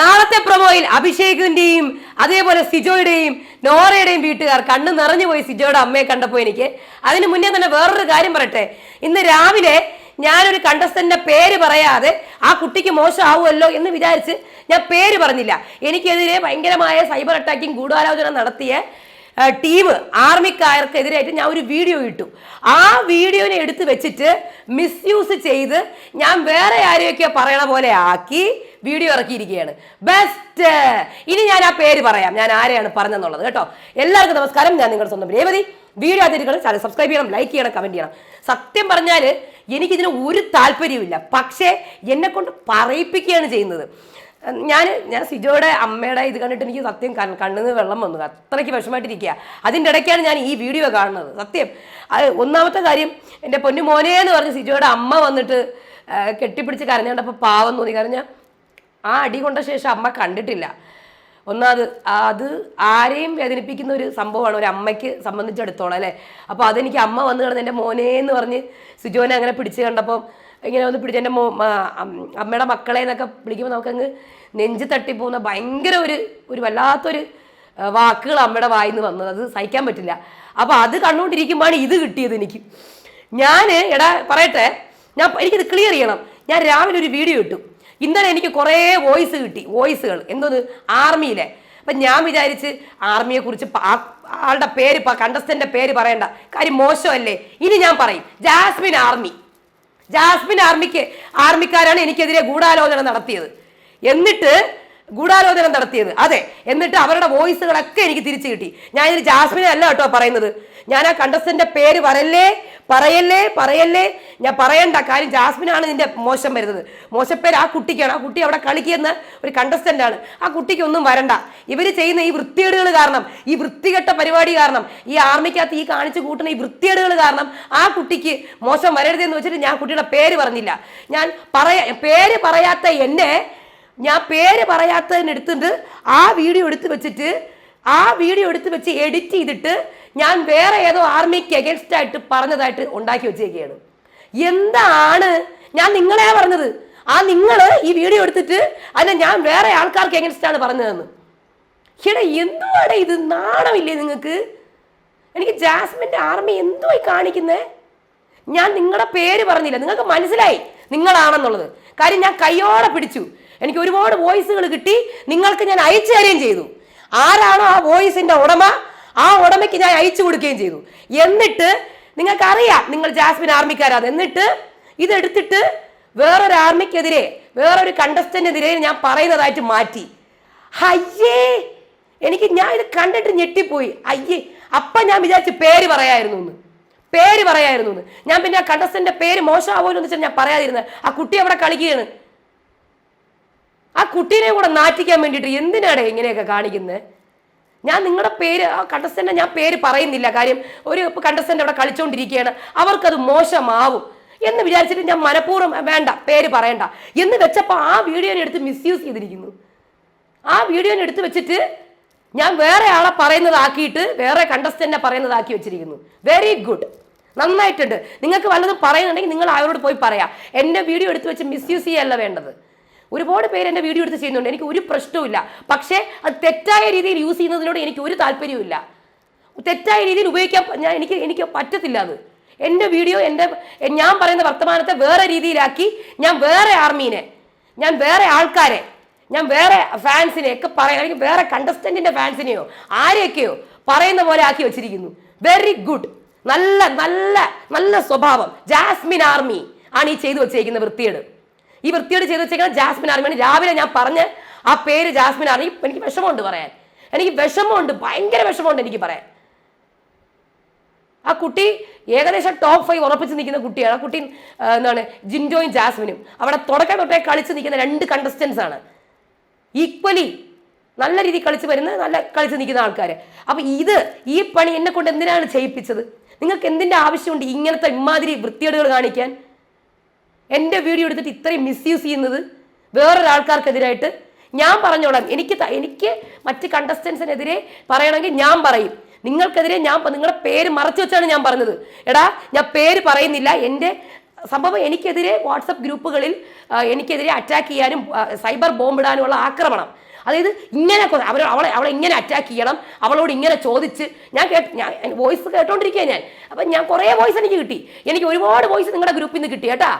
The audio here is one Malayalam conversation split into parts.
നാളത്തെ പ്രൊമോയിൽ അഭിഷേകിന്റെയും അതേപോലെ സിജോയുടെയും നോറയുടെയും വീട്ടുകാർ കണ്ണ് നിറഞ്ഞു പോയി സിജോയുടെ അമ്മയെ കണ്ടപ്പോൾ എനിക്ക്. അതിന് മുന്നേ തന്നെ വേറൊരു കാര്യം പറയട്ടെ. ഇന്ന് രാവിലെ ഞാനൊരു കണ്ടസ്റ്റന്റിന്റെ പേര് പറയാതെ ആ കുട്ടിക്ക് മോശമാവുമല്ലോ എന്ന് വിചാരിച്ച് ഞാൻ പേര് പറഞ്ഞില്ല. എനിക്കെതിരെ ഭയങ്കരമായ സൈബർ അറ്റാക്കിംഗ് ഗൂഢാലോചന നടത്തിയ ടീം ആർമിക്കാർക്കെതിരായിട്ട് ഞാൻ ഒരു വീഡിയോ ഇട്ടു. ആ വീഡിയോനെ എടുത്ത് വെച്ചിട്ട് മിസ്യൂസ് ചെയ്ത് ഞാൻ വേറെ ആരെയൊക്കെ പറയണ പോലെ ആക്കി വീഡിയോ ഇറക്കിയിരിക്കുകയാണ്. ബെസ്റ്റ് ഇനി ഞാൻ ആ പേര് പറയാം. ഞാൻ ആരെയാണ് പറഞ്ഞെന്നുള്ളത് കേട്ടോ. എല്ലാവർക്കും നമസ്കാരം. ഞാൻ നിങ്ങളുടെ സ്വന്തം രേവതി. വീഡിയോ ആദ്യം ചാനൽ സബ്സ്ക്രൈബ് ചെയ്യണം ലൈക്ക് ചെയ്യണം കമന്റ് ചെയ്യണം. സത്യം പറഞ്ഞാൽ എനിക്കിതിന് ഒരു താല്പര്യവുമില്ല. പക്ഷേ എന്നെ കൊണ്ട് പറയിപ്പിക്കുകയാണ് ചെയ്യുന്നത്. ഞാൻ ഞാൻ സിജോയുടെ അമ്മയുടെ ഇത് കണ്ടിട്ട് എനിക്ക് സത്യം കണ്ണ് കണ്ണിന്ന് വെള്ളം വന്നു. അത്രയ്ക്ക് വിഷമായിട്ടിരിക്കുക അതിന്റെ ഇടയ്ക്കാണ് ഞാൻ ഈ വീഡിയോ കാണുന്നത്. സത്യം. ഒന്നാമത്തെ കാര്യം എന്റെ പൊന്നു മോനെ എന്ന് പറഞ്ഞ് സിജോയുടെ അമ്മ വന്നിട്ട് കെട്ടിപ്പിടിച്ച് കരഞ്ഞുകൊണ്ടപ്പോൾ പാവം തോന്നി. കരഞ്ഞ ആ അടി കൊണ്ട ശേഷം അമ്മ കണ്ടിട്ടില്ല. ഒന്നാമത് അത് ആരെയും വേദനിപ്പിക്കുന്ന ഒരു സംഭവമാണ് ഒരു അമ്മയ്ക്ക് സംബന്ധിച്ചിടത്തോളം അല്ലേ? അപ്പോൾ അതെനിക്ക് അമ്മ വന്ന് കിടന്ന് എന്റെ മോനെ എന്ന് പറഞ്ഞ് സുജോനെ അങ്ങനെ പിടിച്ച് കണ്ടപ്പം ഇങ്ങനെ വന്ന് പിടിച്ച് എന്റെ മോ അമ്മയുടെ മക്കളെ എന്നൊക്കെ വിളിക്കുമ്പോൾ നമുക്കങ്ങ് നെഞ്ച് തട്ടിപ്പോകുന്ന ഭയങ്കര ഒരു ഒരു വല്ലാത്തൊരു വാക്കുകൾ അമ്മയുടെ വായിന്ന് വന്നത്. അത് സഹിക്കാൻ പറ്റില്ല. അപ്പോൾ അത് കണ്ടുകൊണ്ടിരിക്കുമ്പോഴാണ് ഇത് കിട്ടിയത് എനിക്ക്. ഞാൻ എടാ പറയട്ടെ ഞാൻ എനിക്കിത് ക്ലിയർ ചെയ്യണം. ഞാൻ രാവിലെ ഒരു വീഡിയോ ഇട്ടു. ഇന്നലെ എനിക്ക് കുറേ വോയിസ് കിട്ടി വോയിസുകൾ. എന്തോന്ന്? ആർമിയിലെ. അപ്പം ഞാൻ വിചാരിച്ച് ആർമിയെ കുറിച്ച് ആളുടെ പേര് കണ്ടസ്റ്റന്റെ പേര് പറയണ്ട. കാര്യം മോശമല്ലേ? ഇനി ഞാൻ പറയും ജാസ്മിൻ ആർമി. ജാസ്മിൻ ആർമിക്ക് ആർമിക്കാരാണ് എനിക്കെതിരെ ഗൂഢാലോചന നടത്തിയത്. എന്നിട്ട് ഗൂഢാലോചന നടത്തിയത്. അതെ എന്നിട്ട് അവരുടെ വോയിസുകളൊക്കെ എനിക്ക് തിരിച്ചു കിട്ടി. ഞാൻ ജാസ്മിനെ അല്ല കേട്ടോ പറയുന്നത്. ഞാൻ ആ കണ്ടസ്റ്റന്റെ പേര് പറയല്ലേ? പറയല്ലേ പറയല്ലേ? ഞാൻ പറയണ്ട കാര്യം ജാസ്മിനാണ് ഇതിന്റെ മോശം വരുന്നത്. മോശപ്പേര് ആ കുട്ടിക്കാണ്. ആ കുട്ടി അവിടെ കളിക്കുന്ന ഒരു കണ്ടസ്റ്റന്റ് ആണ്. ആ കുട്ടിക്കൊന്നും വരണ്ട. ഇവർ ചെയ്യുന്ന ഈ വൃത്തികേടുകൾ കാരണം ഈ വൃത്തികെട്ട പരിപാടി കാരണം ഈ ആർമിക്കകത്ത് ഈ കാണിച്ചു കൂട്ടുന്ന ഈ വൃത്തികേടുകൾ കാരണം ആ കുട്ടിക്ക് മോശം വരരുതെന്ന് വെച്ചിട്ട് ഞാൻ കുട്ടിയുടെ പേര് പറഞ്ഞില്ല. ഞാൻ പറയാ പേര് പറയാത്ത എന്നെ ഞാൻ പേര് പറയാത്തതിനെടുത്തിട്ട് ആ വീഡിയോ എടുത്ത് വെച്ചിട്ട് ആ വീഡിയോ എടുത്ത് വെച്ച് എഡിറ്റ് ചെയ്തിട്ട് ഞാൻ വേറെ ഏതോ ആർമിക്ക് എഗൻസ്റ്റ് ആയിട്ട് പറഞ്ഞതായിട്ട് ഉണ്ടാക്കി വെച്ചേക്കുകയാണ് എന്താണ് ഞാൻ നിങ്ങളെ പറഞ്ഞത്? ആ നിങ്ങൾ ഈ വീഡിയോ എടുത്തിട്ട് അതിനെ ഞാൻ വേറെ ആൾക്കാർക്ക് എഗൻസ്റ്റ് ആണ് പറഞ്ഞതെന്ന്. എടാ എന്തുവാടെ ഇത്? നാണമില്ലേ നിങ്ങൾക്ക്? എനിക്ക് ജാസ്മിന്റെ ആർമി എന്തുവായി കാണിക്കുന്നേ? ഞാൻ നിങ്ങളുടെ പേര് പറഞ്ഞില്ല. നിങ്ങൾക്ക് മനസ്സിലായി നിങ്ങളാണെന്നുള്ളത്. കാര്യം ഞാൻ കയ്യോടെ പിടിച്ചു. എനിക്ക് ഒരുപാട് വോയിസുകൾ കിട്ടി. നിങ്ങൾക്ക് ഞാൻ അയച്ചു തരികയും ചെയ്തു. ആരാണോ ആ വോയിസിന്റെ ഉടമ? ആ ഉടമയ്ക്ക് ഞാൻ അയച്ചു കൊടുക്കുകയും ചെയ്തു. എന്നിട്ട് നിങ്ങൾക്കറിയാം നിങ്ങൾ ജാസ്മിൻ ആർമിക്കാരാണ് എന്നിട്ട് ഇതെടുത്തിട്ട് വേറൊരു ആർമിക്കെതിരെ വേറൊരു കണ്ടസ്റ്റന്റിനെതിരെ ഞാൻ പറയുന്നതായിട്ട് മാറ്റി. അയ്യേ! എനിക്ക് ഞാൻ ഇത് കണ്ടിട്ട് ഞെട്ടിപ്പോയി. അയ്യേ! അപ്പം ഞാൻ വിചാരിച്ച് പേര് പറയായിരുന്നു എന്ന്. പേര് പറയായിരുന്നു എന്ന്. ഞാൻ പിന്നെ ആ കണ്ടസ്റ്റന്റെ പേര് മോശമാവുമല്ലോ എന്ന് വെച്ചാൽ ഞാൻ പറയാതിരുന്നത്. ആ കുട്ടി അവിടെ കളിക്കുകയാണ്. കുട്ടീനെ കൂടെ നാറ്റിക്കാൻ വേണ്ടിയിട്ട് എന്തിനാണ് ഇങ്ങനെയൊക്കെ കാണിക്കുന്നത് ഞാൻ നിങ്ങളുടെ പേര് ആ കണ്ടസ്റ്റന്റെ ഞാൻ പേര് പറയുന്നില്ല. കാര്യം ഒരു കണ്ടസ്റ്റന്റ് അവിടെ കളിച്ചുകൊണ്ടിരിക്കുകയാണ് അവർക്കത് മോശമാവും എന്ന് വിചാരിച്ചിട്ട് ഞാൻ മനഃപൂർവം വേണ്ട പേര് പറയണ്ട. എന്ന് വെച്ചപ്പോൾ ആ വീഡിയോനെ എടുത്ത് മിസ്യൂസ് ചെയ്തിരിക്കുന്നു. ആ വീഡിയോനെ എടുത്ത് വെച്ചിട്ട് ഞാൻ വേറെ ആളെ പറയുന്നതാക്കിയിട്ട് വേറെ കണ്ടസ്റ്റന്റിനെ പറയുന്നതാക്കി വെച്ചിരിക്കുന്നു. വെരി ഗുഡ് നന്നായിട്ടുണ്ട്. നിങ്ങൾക്ക് വല്ലതും പറയുന്നുണ്ടെങ്കിൽ നിങ്ങൾ അവരോട് പോയി പറയാം. എന്റെ വീഡിയോ എടുത്ത് വെച്ച് മിസ്യൂസ് ചെയ്യല്ല വേണ്ടത്. ഒരുപാട് പേര് എന്റെ വീഡിയോ എടുത്ത് ചെയ്യുന്നുണ്ട്. എനിക്ക് ഒരു പ്രശ്നവുമില്ല. പക്ഷേ അത് തെറ്റായ രീതിയിൽ യൂസ് ചെയ്യുന്നതിനോട് എനിക്ക് ഒരു താല്പര്യവുമില്ല. തെറ്റായ രീതിയിൽ ഉപയോഗിക്കാൻ ഞാൻ എനിക്ക് എനിക്ക് പറ്റത്തില്ല അത്. എന്റെ വീഡിയോ എന്റെ ഞാൻ പറയുന്ന വർത്തമാനത്തെ വേറെ രീതിയിലാക്കി ഞാൻ വേറെ ആർമീനെ ഞാൻ വേറെ ആൾക്കാരെ ഞാൻ വേറെ ഫാൻസിനെ ഒക്കെ പറയാൻ അല്ലെങ്കിൽ വേറെ കണ്ടസ്റ്റന്റിന്റെ ഫാൻസിനെയോ ആരെയൊക്കെയോ പറയുന്ന പോലെ ആക്കി വെച്ചിരിക്കുന്നു. വെരി ഗുഡ് നല്ല നല്ല നല്ല സ്വഭാവം. ജാസ്മിൻ ആർമി ആണ് ഈ ചെയ്തു വെച്ചേക്കുന്ന വൃത്തിയേട് ഈ വൃത്തിയോട് ചെയ്ത് വെച്ചേക്കുന്ന ജാസ്മിൻ ആർമിയാണ് രാവിലെ ഞാൻ പറഞ്ഞ ആ പേര് ജാസ്മിൻ ആർമി എനിക്ക് വിഷമമുണ്ട് പറയാൻ. എനിക്ക് വിഷമമുണ്ട് ഭയങ്കര വിഷമമുണ്ട് എനിക്ക് പറയാൻ. ആ കുട്ടി ഏകദേശം ടോപ്പ് ഫൈവ് ഉറപ്പിച്ച് നിൽക്കുന്ന കുട്ടിയാണ്. ആ കുട്ടി എന്താണ് ജിൻഡോയും ജാസ്മിനും. അവിടെ തുടക്കം തൊട്ടേ കളിച്ച് നിൽക്കുന്ന രണ്ട് കണ്ടസ്റ്റൻസ് ആണ്. ഈക്വലി നല്ല രീതിയിൽ കളിച്ച് വരുന്ന നല്ല കളിച്ച് നിൽക്കുന്ന ആൾക്കാർ അപ്പോൾ ഇത് ഈ പണി എന്നെ കൊണ്ട് എന്തിനാണ് ചെയ്യിപ്പിച്ചത്? നിങ്ങൾക്ക് എന്തിന്റെ ആവശ്യമുണ്ട് ഇങ്ങനത്തെ ഇമാതിരി വൃത്തികേടുകൾ കാണിക്കാൻ? എന്റെ വീഡിയോ എടുത്തിട്ട് ഇത്രയും മിസ്യൂസ് ചെയ്യുന്നത് വേറൊരാൾക്കാർക്കെതിരായിട്ട് ഞാൻ പറഞ്ഞോളാം. എനിക്ക് എനിക്ക് മറ്റ് കണ്ടസ്റ്റൻസിനെതിരെ പറയണമെങ്കിൽ ഞാൻ പറയും. നിങ്ങൾക്കെതിരെ ഞാൻ നിങ്ങളുടെ പേര് മറച്ചു വെച്ചാണ് ഞാൻ പറഞ്ഞത്. എടാ ഞാൻ പേര് പറയുന്നില്ല. എന്റെ സംഭവം എനിക്കെതിരെ വാട്സപ്പ് ഗ്രൂപ്പുകളിൽ എനിക്കെതിരെ അറ്റാക്ക് ചെയ്യാനും സൈബർ ബോംബിടാനുമുള്ള ആക്രമണം. അതായത് ഇങ്ങനെ അവർ അവളെ അവളെ ഇങ്ങനെ അറ്റാക്ക് ചെയ്യണം. അവളോട് ഇങ്ങനെ ചോദിച്ച് ഞാൻ കേട്ട് ഞാൻ വോയിസ് കേട്ടോണ്ടിരിക്കുക ഞാൻ. അപ്പം ഞാൻ കുറേ വോയിസ് എനിക്ക് കിട്ടി. എനിക്ക് ഒരുപാട് വോയിസ് നിങ്ങളുടെ ഗ്രൂപ്പിൽ നിന്ന് കിട്ടി കേട്ടാ.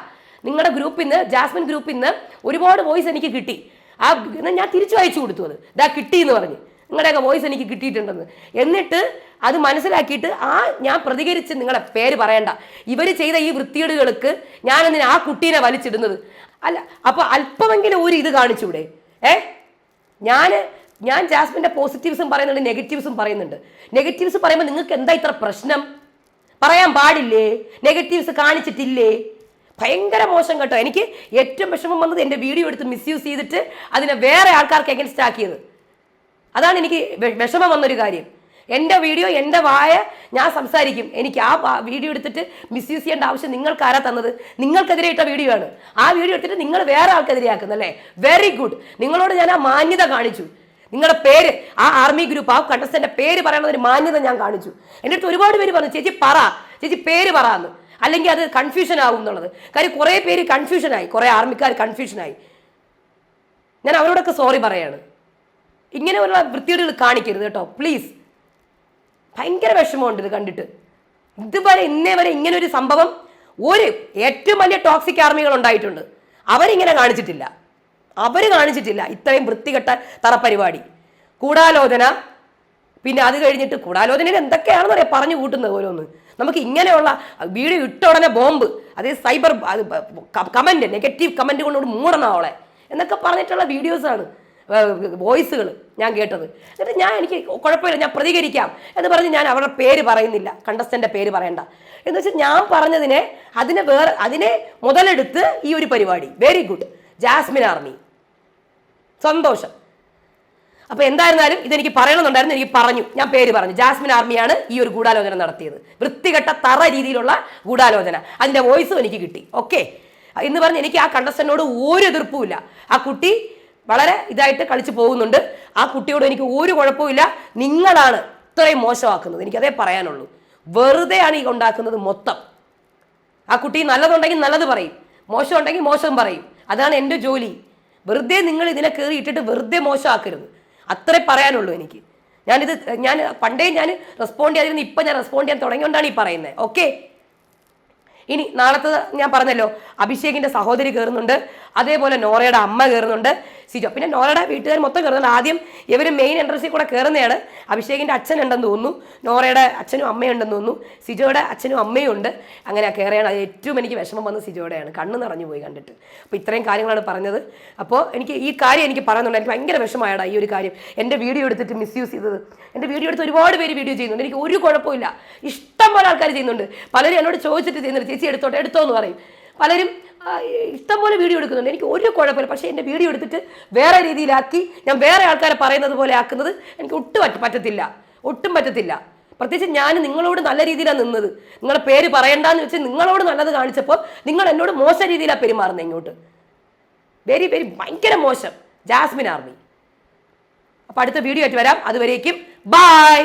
നിങ്ങളുടെ ഗ്രൂപ്പിൽ നിന്ന് ജാസ്മിൻ ഗ്രൂപ്പിൽ നിന്ന് ഒരുപാട് വോയിസ് എനിക്ക് കിട്ടി. ആ ഞാൻ തിരിച്ചു അയച്ചു കൊടുത്തു അത്. ഇതാ കിട്ടി എന്ന് പറഞ്ഞ്. നിങ്ങളുടെയൊക്കെ വോയിസ് എനിക്ക് കിട്ടിയിട്ടുണ്ടെന്ന്. എന്നിട്ട് അത് മനസ്സിലാക്കിയിട്ട് ആ ഞാൻ പ്രതികരിച്ച് നിങ്ങളെ പേര് പറയണ്ട. ഇവർ ചെയ്ത ഈ വൃത്തിയേടുകൾക്ക് ഞാൻ എന്തിന് ആ കുട്ടീനെ വലിച്ചിടുന്നത്? അല്ല അപ്പൊ അല്പമെങ്കിലും ഒരു ഇത് കാണിച്ചൂടെ? ഏ? ഞാൻ ഞാൻ ജാസ്മിന്റെ പോസിറ്റീവ്സും പറയുന്നുണ്ട് നെഗറ്റീവ്സും പറയുന്നുണ്ട്. നെഗറ്റീവ്സ് പറയുമ്പോൾ നിങ്ങൾക്ക് എന്താ ഇത്ര പ്രശ്നം? പറയാൻ പാടില്ലേ? നെഗറ്റീവ്സ് കാണിച്ചിട്ടില്ലേ? ഭയങ്കര മോശം കേട്ടോ. എനിക്ക് ഏറ്റവും വിഷമം വന്നത് എന്റെ വീഡിയോ എടുത്ത് മിസ്യൂസ് ചെയ്തിട്ട് അതിനെ വേറെ ആൾക്കാർക്ക് എഗൻസ്റ്റ് ആക്കിയത്. അതാണ് എനിക്ക് വിഷമം വന്നൊരു കാര്യം. എന്റെ വീഡിയോ എന്റെ വായ ഞാൻ സംസാരിക്കും. എനിക്ക് ആ വീഡിയോ എടുത്തിട്ട് മിസ്യൂസ് ചെയ്യേണ്ട ആവശ്യം നിങ്ങൾക്ക് ആരാ തന്നത്? നിങ്ങൾക്കെതിരെ ഇട്ട വീഡിയോ ആണ്. ആ വീഡിയോ എടുത്തിട്ട് നിങ്ങൾ വേറെ ആൾക്കെതിരെ ആക്കുന്നല്ലേ വെരി ഗുഡ് നിങ്ങളോട് ഞാൻ ആ മാന്യത കാണിച്ചു. നിങ്ങളുടെ പേര് ആ ആർമി ഗ്രൂപ്പ് ആ കണ്ടസ്റ്റന്റെ പേര് പറയണ ഒരു മാന്യത ഞാൻ കാണിച്ചു. എന്റെ അടുത്ത് ഒരുപാട് പേര് പറഞ്ഞു ചേച്ചി പറ. ചേച്ചി പേര് പറ അല്ലെങ്കിൽ അത് കൺഫ്യൂഷൻ ആവും എന്നുള്ളത്. കാര്യം കുറേ പേര് കൺഫ്യൂഷനായി കുറേ ആർമിക്കാർ കൺഫ്യൂഷനായി ഞാൻ അവരോടൊക്കെ സോറി പറയാണ്. ഇങ്ങനെയുള്ള വൃത്തികേടുകൾ കാണിക്കരുത് കേട്ടോ. പ്ലീസ് ഭയങ്കര വിഷമമുണ്ട് ഇത് കണ്ടിട്ട്. ഇതുവരെ ഇന്നേ വരെ ഇങ്ങനെ ഒരു സംഭവം ഒരു ഏറ്റവും വലിയ ടോക്സിക് ആർമികൾ ഉണ്ടായിട്ടുണ്ട്. അവരിങ്ങനെ കാണിച്ചിട്ടില്ല. അവർ കാണിച്ചിട്ടില്ല. ഇത്രയും വൃത്തികെട്ട തറപരിപാടി കൂടാലോചന പിന്നെ അത് കഴിഞ്ഞിട്ട് കൂടാലോചനയിൽ എന്തൊക്കെയാണെന്ന് അറിയാം പറഞ്ഞു കൂട്ടുന്നത് ഓരോന്ന്. നമുക്ക് ഇങ്ങനെയുള്ള വീഡിയോ ഇട്ട ഉടനെ ബോംബ് അതേ സൈബർ കമന്റ് നെഗറ്റീവ് കമന്റ് കൊണ്ട് മൂടണം അവളെ എന്നൊക്കെ പറഞ്ഞിട്ടുള്ള വീഡിയോസാണ് വോയിസുകൾ ഞാൻ കേട്ടത്. എന്നിട്ട് ഞാൻ എനിക്ക് കുഴപ്പമില്ല ഞാൻ പ്രതികരിക്കാം എന്ന് പറഞ്ഞ് ഞാൻ അവരുടെ പേര് പറയുന്നില്ല കണ്ടസ്റ്റന്റെ പേര് പറയണ്ട. എന്ന് വെച്ചാൽ ഞാൻ പറഞ്ഞതിനെ അതിനെ വേറെ അതിനെ മുതലെടുത്ത് ഈ ഒരു പരിപാടി. Very good Jasmin army. സന്തോഷം. അപ്പൊ എന്തായിരുന്നാലും ഇതെനിക്ക് പറയണമെന്നുണ്ടായിരുന്നു എനിക്ക് പറഞ്ഞു. ഞാൻ പേര് പറഞ്ഞു. ജാസ്മിൻ ആർമിയാണ് ഈ ഒരു ഗൂഢാലോചന നടത്തിയത്. വൃത്തികെട്ട തറ രീതിയിലുള്ള ഗൂഢാലോചന. അതിന്റെ വോയിസും എനിക്ക് കിട്ടി. ഓക്കെ. എന്ന് പറഞ്ഞ് എനിക്ക് ആ കണ്ടസ്റ്റന്റിനോട് ഒരു എതിർപ്പുമില്ല ആ കുട്ടി വളരെ ഇതായിട്ട് കളിച്ചു പോകുന്നുണ്ട്. ആ കുട്ടിയോട് എനിക്ക് ഒരു കുഴപ്പമില്ല നിങ്ങളാണ് ഇത്രയും മോശമാക്കുന്നത്. എനിക്കതേ പറയാനുള്ളൂ. വെറുതെയാണ് ഈ ഉണ്ടാക്കുന്നത് മൊത്തം. ആ കുട്ടി നല്ലതുണ്ടെങ്കിൽ നല്ലത് പറയും. മോശം ഉണ്ടെങ്കിൽ മോശം പറയും. അതാണ് എന്റെ ജോലി. വെറുതെ നിങ്ങൾ ഇതിനെ കയറി ഇട്ടിട്ട് വെറുതെ മോശമാക്കരുത്. അത്രേ പറയാനുള്ളൂ എനിക്ക്. ഞാനിത് ഞാൻ പണ്ടേ ഞാൻ റെസ്പോണ്ട് ചെയ്യാതിരുന്നു ഇപ്പം ഞാൻ റെസ്പോണ്ട് ചെയ്യാൻ തുടങ്ങിയോണ്ടാണ് ഈ പറയുന്നത് ഓക്കെ ഇനി നാളത്തെ ഞാൻ പറഞ്ഞല്ലോ അഭിഷേകിന്റെ സഹോദരി കയറുന്നുണ്ട് അതേപോലെ നോറയുടെ അമ്മ കയറുന്നുണ്ട് സിജോ. പിന്നെ നോറയുടെ വീട്ടുകാർ മൊത്തം കയറുന്നത് ആദ്യം ഇവർ മെയിൻ എൻട്രൻസിൽ കൂടെ കയറുന്നതാണ് അഭിഷേകിന്റെ അച്ഛൻ ഉണ്ടെന്ന് തോന്നുന്നു. നോറയുടെ അച്ഛനും അമ്മയും ഉണ്ടെന്ന് തോന്നുന്നു. സിജോയുടെ അച്ഛനും അമ്മയും ഉണ്ട്. അങ്ങനെ കയറിയാണ്. ഏറ്റവും എനിക്ക് വിഷമം വന്ന സിജോയുടെയാണ്. കണ്ണ് നിറഞ്ഞു പോയി കണ്ടിട്ട്. അപ്പോൾ ഇത്രയും കാര്യങ്ങളാണ് പറഞ്ഞത്. അപ്പോൾ എനിക്ക് ഈ കാര്യം എനിക്ക് പറയുന്നുണ്ട് എനിക്ക് ഭയങ്കര വിഷമമായടാ ഈ ഒരു കാര്യം. എന്റെ വീഡിയോ എടുത്തിട്ട് മിസ്യൂസ് ചെയ്തത്. എന്റെ വീഡിയോ എടുത്ത് ഒരുപാട് പേര് വീഡിയോ ചെയ്യുന്നുണ്ട്. എനിക്ക് ഒരു കുഴപ്പമില്ല ഇഷ്ടം പോലെ ആൾക്കാർ ചെയ്യുന്നുണ്ട്. പലരും എന്നോട് ചോദിച്ചിട്ട് ചെയ്യുന്നുണ്ട്. ചേച്ചി എടുത്തോട്ടെ? എടുത്തോ എന്ന് പറയും. പലരും ഇഷ്ടം പോലെ വീഡിയോ എടുക്കുന്നുണ്ട്. എനിക്ക് ഒരു കുഴപ്പമില്ല. പക്ഷേ എന്റെ വീഡിയോ എടുത്തിട്ട് വേറെ രീതിയിലാക്കി ഞാൻ വേറെ ആൾക്കാരെ പറയുന്നത് പോലെ ആക്കുന്നത് എനിക്ക് ഒട്ടും പറ്റ പറ്റത്തില്ല. ഒട്ടും പറ്റത്തില്ല. പ്രത്യേകിച്ച് ഞാൻ നിങ്ങളോട് നല്ല രീതിയിലാണ് നിന്നത്. നിങ്ങളുടെ പേര് പറയണ്ടെന്ന് വെച്ച് നിങ്ങളോട് നല്ലത് കാണിച്ചപ്പോൾ നിങ്ങൾ എന്നോട് മോശ രീതിയിലാണ് പെരുമാറുന്നത് ഇങ്ങോട്ട്. വെരി വെരി ഭയങ്കര മോശം. ജാസ്മിൻ ആർമി. അപ്പോൾ അടുത്ത വീഡിയോ ആയിട്ട് വരാം. അതുവരേക്കും ബായ്